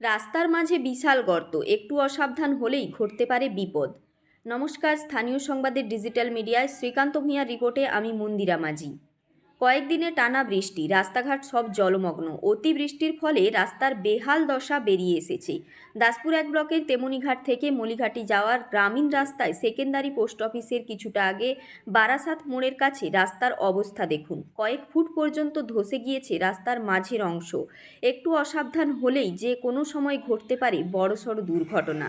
রাস্তার মাঝে বিশাল গর্ত, একটু অসাবধান হলেই ঘটতে পারে বিপদ। নমস্কার, স্থানীয় সংবাদের ডিজিটাল মিডিয়ায় শ্রীকান্ত ভূঁইয়ার রিপোর্টে আমি মন্দিরা মাঝি। কয়েকদিনে টানা বৃষ্টি, রাস্তাঘাট সব জলমগ্ন। অতিবৃষ্টির ফলে রাস্তার বেহাল দশা বেরিয়ে এসেছে। দাসপুর এক ব্লকের তেমনিঘাট থেকে মলিঘাটি যাওয়ার গ্রামীণ রাস্তায় সেকেন্ডারি পোস্ট অফিসের কিছুটা আগে বারাসাত মোড়ের কাছে রাস্তার অবস্থা দেখুন। কয়েক ফুট পর্যন্ত ধসে গিয়েছে রাস্তার মাঝের অংশ। একটু অসাবধান হলেই যে কোনো সময় ঘটতে পারে বড়সড় দুর্ঘটনা।